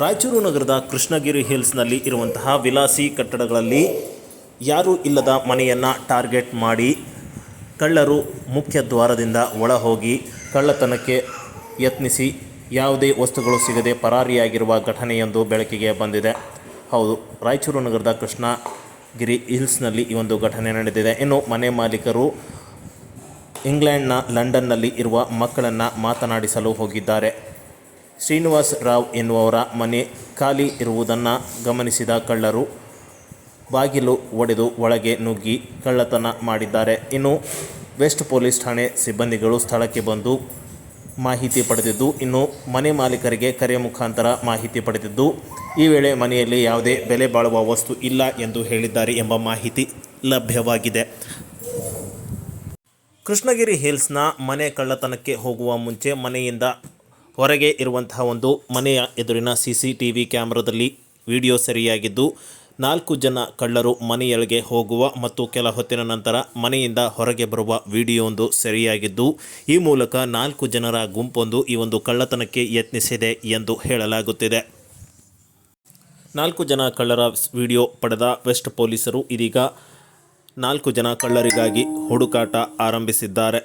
ರಾಯಚೂರು ನಗರದ ಕೃಷ್ಣಗಿರಿ ಹಿಲ್ಸ್ನಲ್ಲಿ ಇರುವಂತಹ ವಿಲಾಸಿ ಕಟ್ಟಡಗಳಲ್ಲಿ ಯಾರೂ ಇಲ್ಲದ ಮನೆಯನ್ನು ಟಾರ್ಗೆಟ್ ಮಾಡಿ ಕಳ್ಳರು ಮುಖ್ಯ ದ್ವಾರದಿಂದ ಒಳ ಹೋಗಿ ಕಳ್ಳತನಕ್ಕೆ ಯತ್ನಿಸಿ ಯಾವುದೇ ವಸ್ತುಗಳು ಸಿಗದೆ ಪರಾರಿಯಾಗಿರುವ ಘಟನೆಯೊಂದು ಬೆಳಕಿಗೆ ಬಂದಿದೆ. ಹೌದು, ರಾಯಚೂರು ನಗರದ ಕೃಷ್ಣಗಿರಿ ಹಿಲ್ಸ್ನಲ್ಲಿ ಈ ಒಂದು ಘಟನೆ ನಡೆದಿದೆ. ಇನ್ನು ಮನೆ ಮಾಲೀಕರು ಇಂಗ್ಲೆಂಡ್ನ ಲಂಡನ್ನಲ್ಲಿ ಇರುವ ಮಕ್ಕಳನ್ನು ಮಾತನಾಡಿಸಲು ಹೋಗಿದ್ದಾರೆ. ಶ್ರೀನಿವಾಸ್ ರಾವ್ ಎನ್ನುವವರ ಮನೆ ಖಾಲಿ ಇರುವುದನ್ನು ಗಮನಿಸಿದ ಕಳ್ಳರು ಬಾಗಿಲು ಒಡೆದು ಒಳಗೆ ನುಗ್ಗಿ ಕಳ್ಳತನ ಮಾಡಿದ್ದಾರೆ. ಇನ್ನು ವೆಸ್ಟ್ ಪೊಲೀಸ್ ಠಾಣೆ ಸಿಬ್ಬಂದಿಗಳು ಸ್ಥಳಕ್ಕೆ ಬಂದು ಮಾಹಿತಿ ಪಡೆದಿದ್ದು, ಇನ್ನು ಮನೆ ಮಾಲೀಕರಿಗೆ ಕರೆ ಮುಖಾಂತರ ಮಾಹಿತಿ ಪಡೆದಿದ್ದು, ಈ ವೇಳೆ ಮನೆಯಲ್ಲಿ ಯಾವುದೇ ಬೆಲೆ ಬಾಳುವ ವಸ್ತು ಇಲ್ಲ ಎಂದು ಹೇಳಿದ್ದಾರೆ ಎಂಬ ಮಾಹಿತಿ ಲಭ್ಯವಾಗಿದೆ. ಕೃಷ್ಣಗಿರಿ ಹಿಲ್ಸ್ನ ಮನೆ ಕಳ್ಳತನಕ್ಕೆ ಹೋಗುವ ಮುಂಚೆ ಮನೆಯಿಂದ ಹೊರಗೆ ಇರುವಂತಹ ಒಂದು ಮನೆಯ ಎದುರಿನ ಸಿ ಸಿ ಟಿ ವಿ ಕ್ಯಾಮ್ರಾದಲ್ಲಿ ವಿಡಿಯೋ ಸರಿಯಾಗಿದ್ದು, ನಾಲ್ಕು ಜನ ಕಳ್ಳರು ಮನೆಯೊಳಗೆ ಹೋಗುವ ಮತ್ತು ಕೆಲ ಹೊತ್ತಿನ ನಂತರ ಮನೆಯಿಂದ ಹೊರಗೆ ಬರುವ ವಿಡಿಯೋ ಒಂದು ಸೆರೆಯಾಗಿದ್ದು, ಈ ಮೂಲಕ ನಾಲ್ಕು ಜನರ ಗುಂಪೊಂದು ಈ ಒಂದು ಕಳ್ಳತನಕ್ಕೆ ಯತ್ನಿಸಿದೆ ಎಂದು ಹೇಳಲಾಗುತ್ತಿದೆ. ನಾಲ್ಕು ಜನ ಕಳ್ಳರ ವಿಡಿಯೋ ಪಡೆದ ವೆಸ್ಟ್ ಪೊಲೀಸರು ಇದೀಗ ನಾಲ್ಕು ಜನ ಕಳ್ಳರಿಗಾಗಿ ಹುಡುಕಾಟ ಆರಂಭಿಸಿದ್ದಾರೆ.